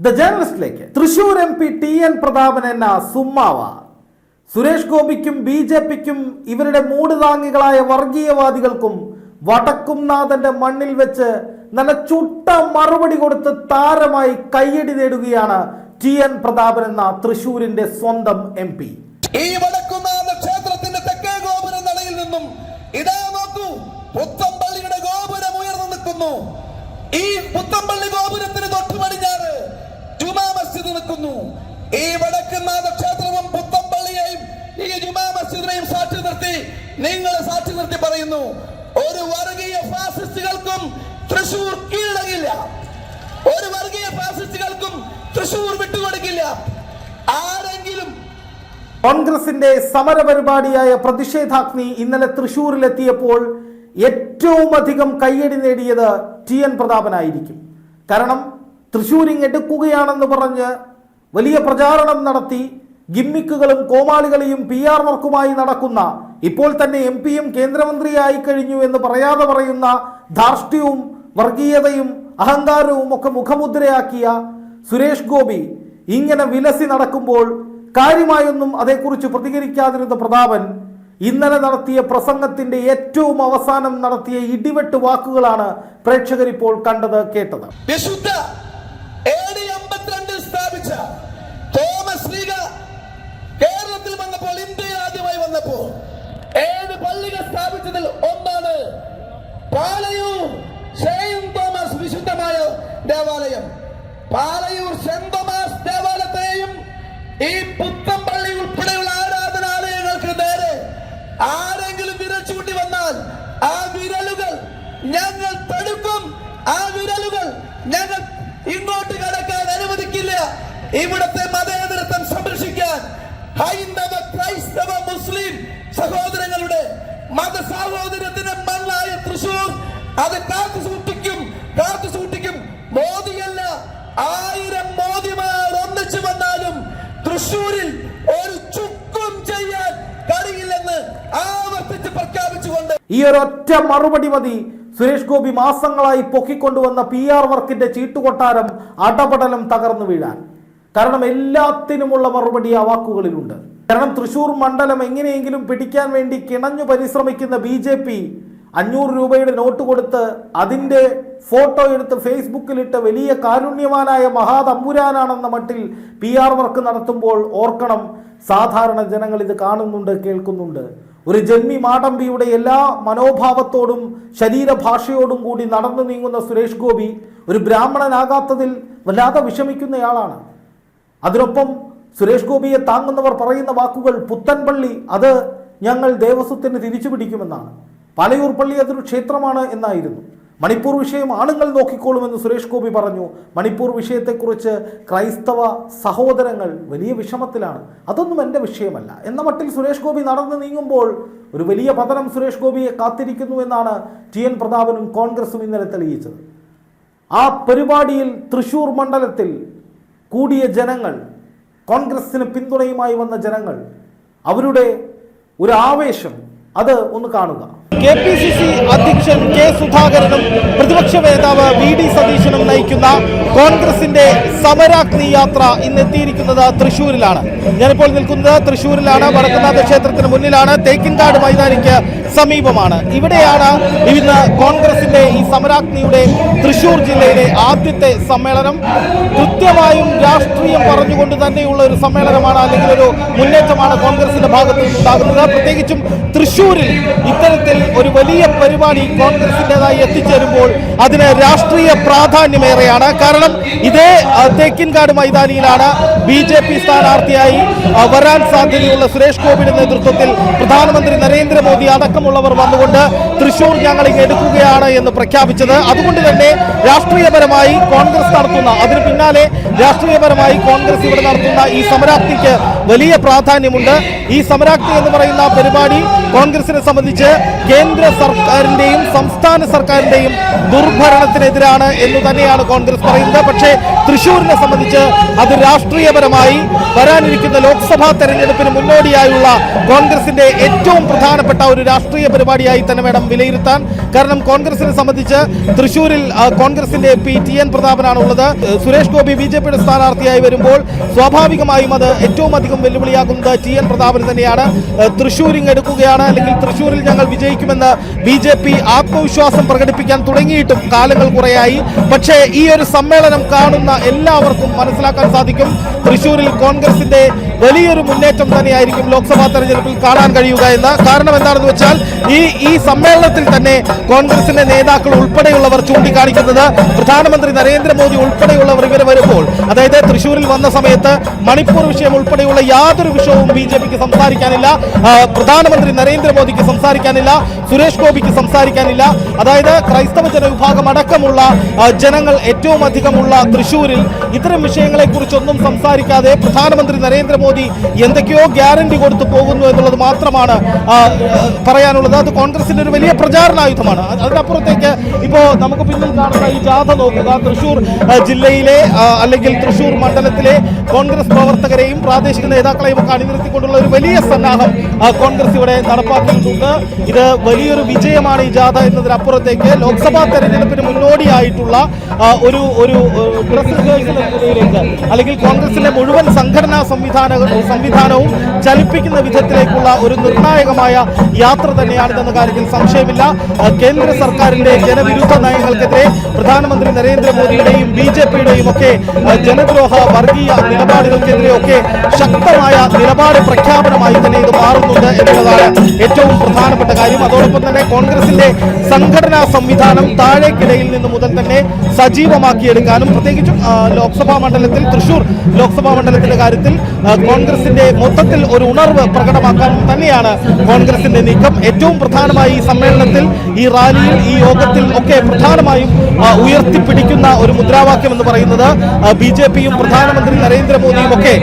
The ജേർണലിസ്റ്റിലേക്ക് Thrissur M P T N Prathapan എന്ന സുമ്മാവ. സുരേഷ് ഗോപിക്കും ബി ജെ പിക്കും ഇവരുടെ മൂട് താങ്ങികളായ വർഗീയവാദികൾക്കും വടക്കുംനാഥന്റെ മണ്ണിൽ വെച്ച് നല്ല ചുട്ട മറുപടി കൊടുത്ത് താരമായി കയ്യടി നേടുകയാണ് ടി എൻ പ്രതാപൻ എന്ന തൃശൂരിന്റെ സ്വന്തം എം പി. ഈ വടക്കുന്നാഥ വടക്കുന്നാഥ ക്ഷേത്രവും പുത്തമ്പള്ളിയെയും ഈ ജുമാ മസ്ജിദിനെയും സാക്ഷി നിർത്തി. നിങ്ങൾ സാക്ഷി നിർത്തി പറയുന്നു ഒരു വർഗീയ ഫാസിസ്റ്റുകൾക്കും തൃശൂർ കീഴടങ്ങില്ല. ഒരു വർഗീയ ഫാസിസ്റ്റുകൾക്കും തൃശൂർ വിട്ടുകൊടുക്കില്ല. ആരെങ്കിലും കോൺഗ്രസിന്റെ സമരപരിപാടിയായ പ്രതിഷേധാഗ്നി ഇന്നലെ തൃശൂരിലെത്തിയപ്പോൾ ഏറ്റവും അധികം കയ്യടി നേടിയത് ടി എൻ പ്രതാപനായിരിക്കും. കാരണം തൃശൂരിങ് എടുക്കുകയാണെന്ന് പറഞ്ഞ് വലിയ പ്രചാരണം നടത്തി ഗിമ്മിക്കുകളും കോമാളികളെയും പി ആർ വർക്കുമായി നടക്കുന്ന ഇപ്പോൾ തന്നെ എം പിയും കേന്ദ്രമന്ത്രിയായി കഴിഞ്ഞു എന്ന് പറയാതെ പറയുന്ന ധാർഷ്ട്യവും വർഗീയതയും അഹങ്കാരവും ഒക്കെ മുഖമുദ്രയാക്കിയ സുരേഷ് ഗോപി ഇങ്ങനെ വിലസി നടക്കുമ്പോൾ കാര്യമായൊന്നും അതേക്കുറിച്ച് പ്രതികരിക്കാതിരുന്ന പ്രതാപൻ ഇന്നലെ നടത്തിയ പ്രസംഗത്തിന്റെ ഏറ്റവും അവസാനം നടത്തിയ ഇടിവെട്ട് വാക്കുകളാണ് പ്രേക്ഷകരിപ്പോൾ കണ്ടത് കേട്ടത്. വന്നപ്പോ ഏഴ് പള്ളികൾ സ്ഥാപിച്ചതിൽ ഒന്നാണ് പാലയൂർ തോമസ് വിശുദ്ധമായ ദേവാലയം. പാലയൂർ സെന്റ് തോമസ് ദേവാലയത്തെയും ഈ പുത്തം പള്ളി ഉൾപ്പെടെയുള്ള ആരാധനാലയങ്ങൾക്ക് നേരെ ആരെങ്കിലും വിരൽ ചൂണ്ടി വന്നാൽ ആ വിരലുകൾ ഞങ്ങൾ തടുക്കും. ആ വിരലുകൾ ഞങ്ങൾ ഇങ്ങോട്ട് കടക്കാൻ അനുവദിക്കില്ല. ഇവിടത്തെ മതേതരത്വം സംരക്ഷിക്കാൻ ഹൈന്ദവ മത സാഹോദര്യത്തിന്റെ മണ്ണായ തൃശൂർ. അത് കാത്തു സൂക്ഷിക്കും കാത്തു സൂക്ഷിക്കും. മോദിയല്ല ആയിരം മോദിമാർ ഒന്നിച്ചു വന്നാലും തൃശൂരിൽ ഒരു ചുക്കും ചെയ്യാൻ കഴിയില്ലെന്ന് ആവർത്തിച്ച് പ്രഖ്യാപിച്ചുകൊണ്ട് ഈ ഒറ്റ മറുപടി മതി. സുരേഷ് ഗോപി മാസങ്ങളായി പൊക്കിക്കൊണ്ടുവന്ന പി ആർ വർക്കിന്റെ ചീട്ടുകൊട്ടാരം അടപടലം തകർന്നു വീഴാൻ. കാരണം എല്ലാത്തിനുമുള്ള മറുപടി ആ വാക്കുകളിലുണ്ട്. കാരണം തൃശൂർ മണ്ഡലം എങ്ങനെയെങ്കിലും പിടിക്കാൻ വേണ്ടി കിണഞ്ഞു പരിശ്രമിക്കുന്ന ബി ജെ പി അഞ്ഞൂറ് രൂപയുടെ നോട്ട് കൊടുത്ത് അതിന്റെ ഫോട്ടോ എടുത്ത് ഫേസ്ബുക്കിലിട്ട് വലിയ കാരുണ്യവാനായ മഹാതമ്പുരാനാണെന്ന മട്ടിൽ പി ആർ വർക്ക് നടത്തുമ്പോൾ ഓർക്കണം. സാധാരണ ജനങ്ങൾ ഇത് കാണുന്നുണ്ട് കേൾക്കുന്നുണ്ട്. ഒരു ജന്മി മാടമ്പിയുടെ എല്ലാ മനോഭാവത്തോടും ശരീരഭാഷയോടും കൂടി നടന്നു നീങ്ങുന്ന സുരേഷ് ഗോപി ഒരു ബ്രാഹ്മണനാകാത്തതിൽ വല്ലാതെ വിഷമിക്കുന്നയാളാണ്. അതിനൊപ്പം സുരേഷ് ഗോപിയെ താങ്ങുന്നവർ പറയുന്ന വാക്കുകൾ പുത്തൻപള്ളി അത് ഞങ്ങൾ ദേവസ്വത്തിന് തിരിച്ചു പിടിക്കുമെന്നാണ്. പാലയൂർ പള്ളി അതൊരു ക്ഷേത്രമാണ് എന്നായിരുന്നു. മണിപ്പൂർ വിഷയം ആണുങ്ങൾ നോക്കിക്കോളുമെന്ന് സുരേഷ് ഗോപി പറഞ്ഞു. മണിപ്പൂർ വിഷയത്തെക്കുറിച്ച് ക്രൈസ്തവ സഹോദരങ്ങൾ വലിയ വിഷമത്തിലാണ്. അതൊന്നും എന്റെ വിഷയമല്ല. എന്ന മട്ടിൽ സുരേഷ് ഗോപി നടന്നു നീങ്ങുമ്പോൾ ഒരു വലിയ പതനം സുരേഷ് ഗോപിയെ കാത്തിരിക്കുന്നു എന്നാണ് ടി എൻ പ്രതാപനും കോൺഗ്രസും ഇന്നലെ തെളിയിച്ചത്. ആ പരിപാടിയിൽ തൃശൂർ മണ്ഡലത്തിൽ കൂടിയ ജനങ്ങൾ കോൺഗ്രസിന് പിന്തുണയുമായി വന്ന ജനങ്ങൾ അവരുടെ ഒരു ആവേശം അത് ഒന്ന് കാണുക. കെ പി സി സി അധ്യക്ഷൻ കെ സുധാകരനും പ്രതിപക്ഷ നേതാവ് വി ഡി സതീശനും നയിക്കുന്ന കോൺഗ്രസിന്റെ സമരാഗ്നി യാത്ര ഇന്ന് എത്തിയിരിക്കുന്നത് തൃശ്ശൂരിലാണ് ഞാനിപ്പോൾ നിൽക്കുന്നത് തൃശ്ശൂരിലാണ് വടക്കുന്നാഥ ക്ഷേത്രത്തിന് മുന്നിലാണ്. തേക്കിൻകാട് മൈതാനിക്ക് സമീപമാണ്. ഇവിടെയാണ് ഇന്ന് കോൺഗ്രസിന്റെ ഈ സമരാഗ്നിയുടെ തൃശൂർ ജില്ലയിലെ ആദ്യത്തെ സമ്മേളനം. കൃത്യമായും രാഷ്ട്രീയം പറഞ്ഞുകൊണ്ട് തന്നെയുള്ള ഒരു സമ്മേളനമാണ് അല്ലെങ്കിൽ ഒരു മുന്നേറ്റമാണ് കോൺഗ്രസിന്റെ ഭാഗത്ത് നിന്നുണ്ടാകുന്നത് പ്രത്യേകിച്ചും തൃശൂരിൽ ഇത്തരത്തിൽ ഒരു വലിയ പരിപാടി കോൺഗ്രസിന്റെതായി എത്തിച്ചേരുമ്പോൾ അതിന് രാഷ്ട്രീയ പ്രാധാന്യമേറെയാണ്. കാരണം ഇതേ ആ, തേക്കിൻകാട് മൈതാനിയിലാണ് ബി ജെ പി സ്ഥാനാർത്ഥിയായി വരാൻ സാധ്യതയുള്ള സുരേഷ് ഗോപിയുടെ നേതൃത്വത്തിൽ പ്രധാനമന്ത്രി നരേന്ദ്രമോദി അടക്കമുള്ളവർ വന്നുകൊണ്ട് തൃശൂർ ഞങ്ങൾ ഇങ്ങ് എടുക്കുകയാണ് എന്ന് പ്രഖ്യാപിച്ചത്. അതുകൊണ്ട് തന്നെ രാഷ്ട്രീയപരമായി കോൺഗ്രസ് നടത്തുന്ന അതിന് പിന്നാലെ രാഷ്ട്രീയപരമായി കോൺഗ്രസ് ഇവിടെ നടത്തുന്ന ഈ സമരാപ്തിക്ക് വലിയ പ്രാധാന്യമുണ്ട്. ഈ സമരാപ്തി എന്ന് പറയുന്ന പരിപാടി കോൺഗ്രസിനെ സംബന്ധിച്ച് കേന്ദ്ര സർക്കാരിന്റെയും സംസ്ഥാന സർക്കാരിന്റെയും ദുർഭരണത്തിനെതിരാണ് എന്ന് തന്നെയാണ് കോൺഗ്രസ് പറയുന്നത്. പറയുന്നത് പക്ഷേ തൃശ്ശൂരിനെ സംബന്ധിച്ച് അത് രാഷ്ട്രീയപരമായി വരാനിരിക്കുന്ന ലോക്സഭാ തെരഞ്ഞെടുപ്പിന് മുന്നോടിയായുള്ള കോൺഗ്രസിന്റെ ഏറ്റവും പ്രധാനപ്പെട്ട ഒരു രാഷ്ട്രീയ പരിപാടിയായി തന്നെ വേണം വിലയിരുത്താൻ. കാരണം കോൺഗ്രസിനെ സംബന്ധിച്ച് തൃശ്ശൂരിൽ കോൺഗ്രസിന്റെ പി ടി എൻ പ്രതാപനാണ് ഉള്ളത് സുരേഷ് ഗോപി ബി ജെ പിയുടെ സ്ഥാനാർത്ഥിയായി വരുമ്പോൾ സ്വാഭാവികമായും അത് ഏറ്റവും അധികം വെല്ലുവിളിയാകുന്നത് ടി എൻ പ്രതാപന് തന്നെയാണ്. തൃശ്ശൂരിങ് എടുക്കുകയാണ്. അല്ലെങ്കിൽ തൃശ്ശൂരിൽ ഞങ്ങൾ വിജയിക്കുമെന്ന് ബി ജെ പി ആത്മവിശ്വാസം പ്രകടിപ്പിക്കാൻ തുടങ്ങിയിട്ടും കാലങ്ങൾ കുറയായി. പക്ഷേ ഈ ഒരു സമ്മേളനം കാണുന്ന എല്ലാവർക്കും മനസ്സിലാക്കാൻ സാധിക്കും. തൃശൂരിൽ കോൺഗ്രസിന്റെ വലിയൊരു മുന്നേറ്റം തന്നെയായിരിക്കും ലോക്സഭാ തെരഞ്ഞെടുപ്പിൽ കാണാൻ കഴിയുക എന്ന് കാരണം എന്താണെന്ന് വെച്ചാൽ ഈ ഈ സമ്മേളനത്തിൽ തന്നെ കോൺഗ്രസിന്റെ നേതാക്കൾ ഉൾപ്പെടെയുള്ളവർ ചൂണ്ടിക്കാണിക്കുന്നത് പ്രധാനമന്ത്രി നരേന്ദ്രമോദി ഉൾപ്പെടെയുള്ളവർ ഇവരെ വരുമ്പോൾ അതായത് തൃശൂരിൽ വന്ന സമയത്ത് മണിപ്പൂർ വിഷയം ഉൾപ്പെടെയുള്ള യാതൊരു വിഷയവും ബി ജെ പിക്ക് സംസാരിക്കാനില്ല. പ്രധാനമന്ത്രി നരേന്ദ്രമോദിക്ക് സംസാരിക്കാനില്ല സുരേഷ് ഗോപിക്ക് സംസാരിക്കാനില്ല. അതായത് ക്രൈസ്തവ ജനവിഭാഗം അടക്കമുള്ള ജനങ്ങൾ ഏറ്റവും അധികമുള്ള തൃശൂരിൽ ഇത്തരം വിഷയങ്ങളെക്കുറിച്ചൊന്നും സംസാരിക്കാതെ പ്രധാനമന്ത്രി നരേന്ദ്രമോദി എന്തൊക്കെയോ ഗ്യാരണ്ടി കൊടുത്തു പോകുന്നു എന്നുള്ളത് മാത്രമാണ് പറയാനുള്ളത്. അത് കോൺഗ്രസിന്റെ ഒരു വലിയ പ്രചാരണായുധമാണ്. അത് അതിനപ്പുറത്തേക്ക് ഇപ്പോ നമുക്ക് പിന്നിൽ കാണുന്ന ഈ ജാഥ നോക്കുക. തൃശൂർ ജില്ലയിലെ അല്ലെങ്കിൽ തൃശൂർ മണ്ഡലത്തിലെ കോൺഗ്രസ് പ്രവർത്തകരെയും പ്രാദേശിക നേതാക്കളെയും ഒക്കെ അണിനിർത്തിക്കൊണ്ടുള്ള ഒരു വലിയ സന്നാഹം കോൺഗ്രസ് ഇവിടെ നടപ്പാക്കിയിട്ടുണ്ട്. ഇത് വലിയൊരു വിജയമാണ് ഈ ജാഥ എന്നതിനപ്പുറത്തേക്ക് ലോക്സഭാ തെരഞ്ഞെടുപ്പിന് മുന്നോടിയായിട്ടുള്ള ഒരു ഒരു ഡ്രസ് അല്ലെങ്കിൽ കോൺഗ്രസിന്റെ മുഴുവൻ സംഘടനാ സംവിധാന സംവിധാനവും ചലിപ്പിക്കുന്ന വിധത്തിലേക്കുള്ള ഒരു നിർണായകമായ യാത്ര തന്നെയാണിതെന്ന കാര്യത്തിൽ സംശയമില്ല. കേന്ദ്ര സർക്കാരിന്റെ ജനവിരുദ്ധ നയങ്ങൾക്കെതിരെ പ്രധാനമന്ത്രി നരേന്ദ്രമോദിയുടെയും ബി ജെ പിയുടെയും ഒക്കെ ജനദ്രോഹ വർഗീയ നിലപാടുകൾക്കെതിരെയൊക്കെ ശക്തമായ നിലപാട് പ്രഖ്യാപനമായി തന്നെ ഇത് മാറുന്നുണ്ട് എന്നുള്ളതാണ് ഏറ്റവും പ്രധാനപ്പെട്ട കാര്യം. അതോടൊപ്പം തന്നെ കോൺഗ്രസിന്റെ സംഘടനാ സംവിധാനം താഴേക്കിടയിൽ നിന്ന് മുതൽ തന്നെ സജീവമാക്കിയെടുക്കാനും പ്രത്യേകിച്ചും ലോക്സഭാ മണ്ഡലത്തിൽ തൃശൂർ ലോക്സഭാ മണ്ഡലത്തിന്റെ കാര്യത്തിൽ കോൺഗ്രസിന്റെ മൊത്തത്തിൽ ഒരു ഉണർവ് പ്രകടമാക്കാൻ തന്നെയാണ് കോൺഗ്രസിന്റെ നീക്കം. ഏറ്റവും പ്രധാനമായി ഈ സമ്മേളനത്തിൽ ഈ റാലിയിൽ ഈ യോഗത്തിൽ ഒക്കെ പ്രധാനമായും ഉയർത്തിപ്പിടിക്കുന്ന ഒരു മുദ്രാവാക്യം എന്ന് പറയുന്നത് ബി ജെ പിയും പ്രധാനമന്ത്രി നരേന്ദ്രമോദിയും ഒക്കെ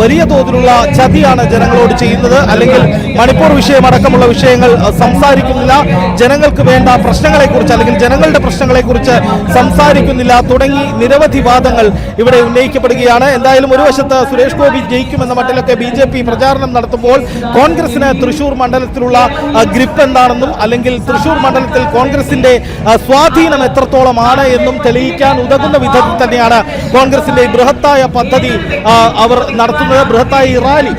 വലിയ തോതിലുള്ള ചതിയാണ് ജനങ്ങളോട് ചെയ്യുന്നത്. അല്ലെങ്കിൽ മണിപ്പൂർ വിഷയമടക്കമുള്ള വിഷയങ്ങൾ സംസാരിക്കുന്നില്ല. ജനങ്ങൾക്ക് വേണ്ട പ്രശ്നങ്ങളെക്കുറിച്ച് അല്ലെങ്കിൽ ജനങ്ങളുടെ പ്രശ്നങ്ങളെക്കുറിച്ച് സംസാരിക്കുന്നില്ല. തുടങ്ങി നിരവധി വാദങ്ങൾ ഇവിടെ ഉന്നയിക്കപ്പെടുകയാണ്. എന്തായാലും ഒരു വശത്ത് സുരേഷ് ഗോപി ജയിക്കുമെന്ന മട്ടിലൊക്കെ ബി ജെ പി പ്രചാരണം നടത്തുമ്പോൾ കോൺഗ്രസിന് തൃശൂർ മണ്ഡലത്തിലുള്ള ഗ്രിപ്പ് എന്താണെന്നും അല്ലെങ്കിൽ തൃശൂർ മണ്ഡലത്തിൽ കോൺഗ്രസിന്റെ സ്വാധീനം സ്വാധീനം എത്രത്തോളമാണ് എന്നും തെളിയിക്കാൻ ഉതകുന്ന വിധത്തിൽ തന്നെയാണ് കോൺഗ്രസിന്റെ ബൃഹത്തായ പദ്ധതി അവർ നടത്തുന്നത്. ബൃഹത്തായ ഇറാലി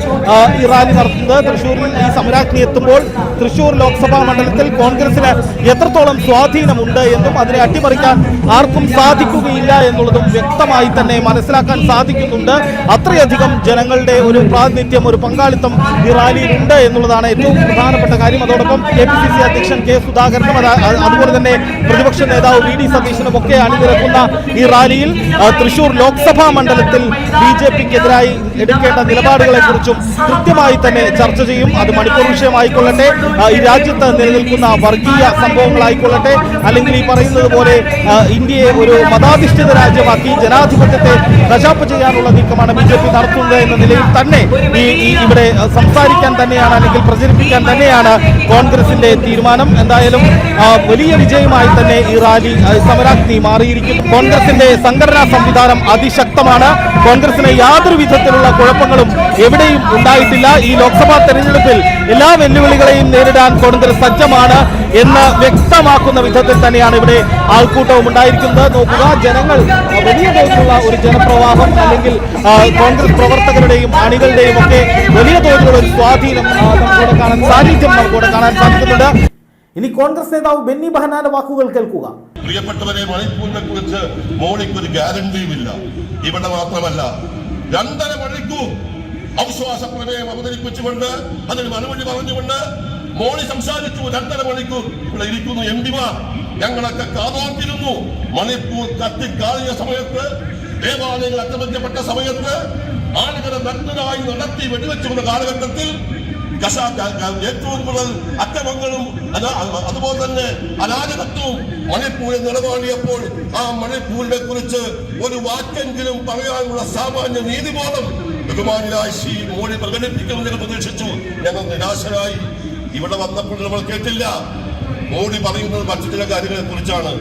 ഇറാലി നടത്തുന്നത് തൃശൂരിൽ ഈ സമരാജ്ഞി എത്തുമ്പോൾ തൃശൂർ ലോക്സഭാ മണ്ഡലത്തിൽ കോൺഗ്രസിന് എത്രത്തോളം സ്വാധീനമുണ്ട് എന്നും അതിനെ അട്ടിമറിക്കാൻ ആർക്കും സാധിക്കുകയില്ല എന്നുള്ളതും വ്യക്തമായി തന്നെ മനസ്സിലാക്കാൻ സാധിക്കുന്നുണ്ട്. അത്രയധികം ജനങ്ങളുടെ ഒരു പ്രാതിനിധ്യം ഒരു പങ്കാളിത്തം ഈ റാലിയിലുണ്ട് എന്നുള്ളതാണ് ഏറ്റവും പ്രധാനപ്പെട്ട കാര്യം. അതോടൊപ്പം കെ പി സി സി അധ്യക്ഷൻ കെ സുധാകരനും അത് അത് അതുപോലെ തന്നെ പ്രതിപക്ഷ നേതാവ് വി ഡി സതീശനും ഒക്കെ അണിനിരക്കുന്ന ഈ റാലിയിൽ തൃശൂർ ലോക്സഭാ മണ്ഡലത്തിൽ ബി ജെ പിക്കെതിരായി എടുക്കേണ്ട നിലപാടുകളെ കുറിച്ചും കൃത്യമായി തന്നെ ചർച്ച ചെയ്യും. അത് മണിപ്പൂർ വിഷയമായിക്കൊള്ളട്ടെ ഈ രാജ്യത്ത് നിലനിൽക്കുന്ന വർഗീയ സംഭവങ്ങളായിക്കൊള്ളട്ടെ അല്ലെങ്കിൽ ഈ പറയുന്നത് പോലെ ഇന്ത്യയെ ഒരു മതാധിഷ്ഠിത രാജ്യമാക്കി ജനാധിപത്യത്തെ കശാപ്പ് ചെയ്യാനുള്ള നീക്കമാണ് ബി ജെ പി നടത്തുന്നത് എന്ന നിലയിൽ തന്നെ ഈ ഇവിടെ സംസാരിക്കാൻ തന്നെയാണ് അല്ലെങ്കിൽ പ്രചരിപ്പിക്കാൻ തന്നെയാണ് കോൺഗ്രസിന്റെ തീരുമാനം. എന്തായാലും വലിയ വിജയമായി തന്നെ ഈ റാലി സമരാഗ്നി മാറിയിരിക്കും കോൺഗ്രസിന്റെ സംഘടനാ സംവിധാനം അതിശക്തമാണ്. കോൺഗ്രസിന് യാതൊരു വിധത്തിലുള്ള കുഴപ്പങ്ങളും എവിടെയും ഉണ്ടായിട്ടില്ല. ഈ ലോക്സഭാ തെരഞ്ഞെടുപ്പിൽ എല്ലാ വെല്ലുവിളികളെയും നേരിടാൻ കോൺഗ്രസ് സജ്ജമാണ് എന്ന് വ്യക്തമാക്കുന്ന വിധത്തിൽ തന്നെയാണ് ഇവിടെ ആൾക്കൂട്ടവും ഉണ്ടായിരിക്കുന്നത്. നോക്കുക ജനങ്ങൾ വലിയ തോതിലുള്ള ഒരു ജനപ്രവാഹം അല്ലെങ്കിൽ കോൺഗ്രസ് പ്രവർത്തകരുടെയും അണികളുടെയും ഒക്കെ വലിയ തോതിലുള്ള ഒരു സ്വാധീനം നമുക്കിവിടെ കാണാൻ സാന്നിധ്യം നമുക്കിവിടെ കാണാൻ സാധിക്കുന്നുണ്ട്. ഇനി കോൺഗ്രസ് നേതാവ് ബെന്നി ബഹനാന്റെ വാക്കുകൾ കേൾക്കുക. പ്രിയപ്പെട്ടവരെ മണിക്കൂറിനെ കുറിച്ച് മോണിക്ക് ഒരു ഗ്യാരണ്ടിയുമില്ല ഇവിടെ മാത്രമല്ല രണ്ടര മണിക്കൂർ അവിശ്വാസ പ്രമേയം അവതരിപ്പിച്ചുകൊണ്ട് അതിന് മറുപടി പറഞ്ഞുകൊണ്ട് മോണി സംസാരിച്ചു. രണ്ടര മണിക്കൂർ ഇവിടെ ഇരിക്കുന്നു എം പിമാർ. ഞങ്ങളൊക്കെ കാതോർത്തിരുന്നു. മണിപ്പൂർ കത്തിക്കാളിയ സമയത്ത് ദേവാലയങ്ങൾ ആക്രമിക്കപ്പെട്ട സമയത്ത് ആളുകളെ നഗ്നരായി നടത്തി വെടിവെച്ചു വന്ന കാലഘട്ടത്തിൽ ഏറ്റവും അക്രമങ്ങളും അതുപോലെ തന്നെ അരാജകത്വവും മണിപ്പൂരിൽ നിലപാടിയപ്പോൾ ആ മണിപ്പൂരിനെ കുറിച്ച് ഒരു വാക്കെങ്കിലും പറയാനുള്ള സാമാന്യ നീതിബോധം ബഹുമാനായ ശ്രീ മോഡി പ്രകടിപ്പിക്കുമെന്ന് ഞങ്ങൾ പ്രതീക്ഷിച്ചു. ഞങ്ങൾ നിരാശരായി. ഇവിടെ വന്നപ്പോൾ നമ്മൾ കേട്ടില്ല. മോഡി പറയുന്നത് മറ്റു ചില കാര്യങ്ങളെ കുറിച്ചാണ്.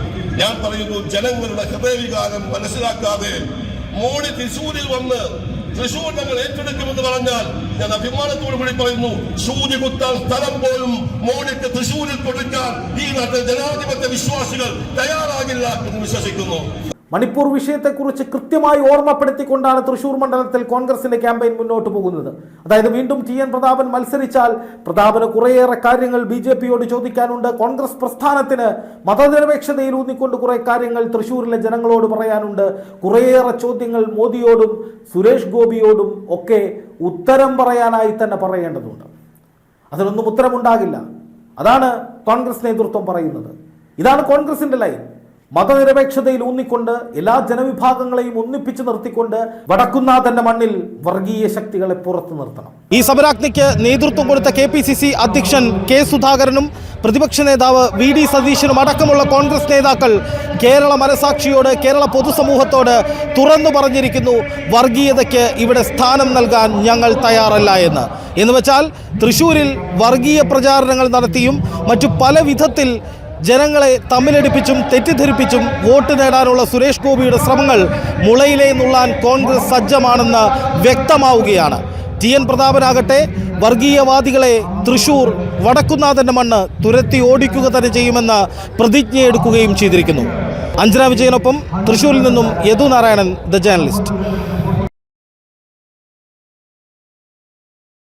ഞാൻ പറയുന്നു ജനങ്ങളുടെ ഹൃദയവികാരം മനസ്സിലാക്കാതെ മോഡി തൃശൂരിൽ വന്ന് തൃശൂർ ഞങ്ങൾ ഏറ്റെടുക്കുമെന്ന് പറഞ്ഞാൽ ഞാൻ അഭിമാനത്തോടു കൂടി പറയുന്നു സൂചി കുത്താൻ സ്ഥലം പോലും മോഡിക്ക് തൃശൂരിൽ കൊടുക്കാൻ ഈ നാട്ടിലെ ജനാധിപത്യ വിശ്വാസികൾ തയ്യാറാകില്ല എന്ന് വിശ്വസിക്കുന്നു. മണിപ്പൂർ വിഷയത്തെക്കുറിച്ച് കൃത്യമായി ഓർമ്മപ്പെടുത്തിക്കൊണ്ടാണ് തൃശൂർ മണ്ഡലത്തിൽ കോൺഗ്രസിന്റെ ക്യാമ്പയിൻ മുന്നോട്ട് പോകുന്നത്. അതായത് വീണ്ടും ടി എൻ പ്രതാപൻ മത്സരിച്ചാൽ പ്രതാപന് കുറേയേറെ കാര്യങ്ങൾ ബി ജെ പിയോട് ചോദിക്കാനുണ്ട്. കോൺഗ്രസ് പ്രസ്ഥാനത്തിന് മതനിരപേക്ഷതയിൽ ഊന്നിക്കൊണ്ട് കുറേ കാര്യങ്ങൾ തൃശൂരിലെ ജനങ്ങളോട് പറയാനുണ്ട്. കുറേയേറെ ചോദ്യങ്ങൾ മോദിയോടും സുരേഷ് ഗോപിയോടും ഒക്കെ ഉത്തരം പറയാനായി തന്നെ പറയേണ്ടതുണ്ട്. അതിനൊന്നും ഉത്തരമുണ്ടാകില്ല. അതാണ് കോൺഗ്രസ് നേതൃത്വം പറയുന്നത്. ഇതാണ് കോൺഗ്രസിന്റെ ലൈൻ. മതനിരപേക്ഷതയിൽ ഊന്നിക്കൊണ്ട് എല്ലാ ജനവിഭാഗങ്ങളെയും ഒന്നിപ്പിച്ചു നിർത്തിക്കൊണ്ട് വടക്കുന്നാഥന്റെ മണ്ണിൽ വർഗീയ ശക്തികളെ പുറത്തു നിർത്തണം. ഈ സമരാഗ്നിക്ക് നേതൃത്വം കൊടുത്ത കെ അധ്യക്ഷൻ കെ സുധാകരനും പ്രതിപക്ഷ നേതാവ് വി ഡി സതീശനും അടക്കമുള്ള കോൺഗ്രസ് നേതാക്കൾ കേരള മനസാക്ഷിയോട് കേരള പൊതുസമൂഹത്തോട് തുറന്നു പറഞ്ഞിരിക്കുന്നു വർഗീയതയ്ക്ക് ഇവിടെ സ്ഥാനം നൽകാൻ ഞങ്ങൾ തയ്യാറല്ല എന്ന്. എന്നുവെച്ചാൽ തൃശൂരിൽ വർഗീയ പ്രചാരണങ്ങൾ നടത്തിയും മറ്റു പല വിധത്തിൽ ജനങ്ങളെ തമ്മിലടിപ്പിച്ചും തെറ്റിദ്ധരിപ്പിച്ചും വോട്ട് നേടാനുള്ള സുരേഷ് ഗോപിയുടെ ശ്രമങ്ങൾ മുളയിലെ നുള്ളാൻ കോൺഗ്രസ് സജ്ജമാണെന്ന് വ്യക്തമാവുകയാണ്. ടി എൻ പ്രതാപനാകട്ടെ വർഗീയവാദികളെ തൃശൂർ വടക്കുന്നാഥന്റെ മണ്ണ് തുരത്തി ഓടിക്കുക തന്നെ ചെയ്യുമെന്ന് പ്രതിജ്ഞയെടുക്കുകയും ചെയ്തിരിക്കുന്നു. അഞ്ജന വിജയനൊപ്പം തൃശൂരിൽ നിന്നും യദു നാരായണൻ ദ ജേർണലിസ്റ്റ്